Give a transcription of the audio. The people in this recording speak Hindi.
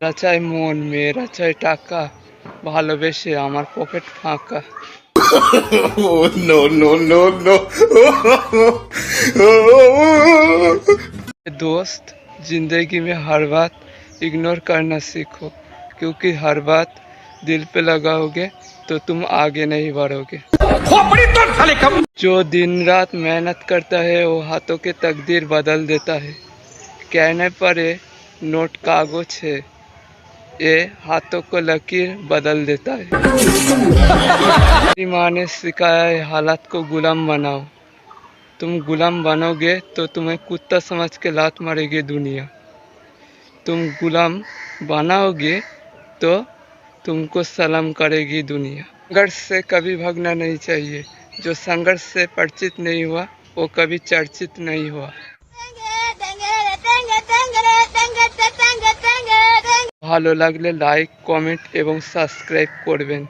মেয়েরা চায় মন মেয়েরা চায় টাকা ভালোবেসে আমার পকেট ফাঁকা Oh, no, no, no, no. दोस्त जिंदगी में हर बात इग्नोर करना सीखो क्योंकि हर बात दिल पे लगाओगे तो तुम आगे नहीं बढ़ोगे जो दिन रात मेहनत करता है वो हाथों के तकदीर बदल देता है कहने पर ये नोट कागज है ये हाथों को लकीर बदल देता है। मेरी माँ ने सिखाया है, हालात को गुलाम बनाओ। तुम गुलाम बनोगे तो तुम्हें कुत्ता समझ के लात मारेगी दुनिया। तुम गुलाम बनाओगे तो तुमको सलाम करेगी दुनिया। संघर्ष से कभी भागना नहीं चाहिए। जो संघर्ष से परिचित नहीं हुआ, वो कभी चर्चित नहीं हुआ। ভালো লাগলে লাইক কমেন্ট এবং সাবস্ক্রাইব করবেন।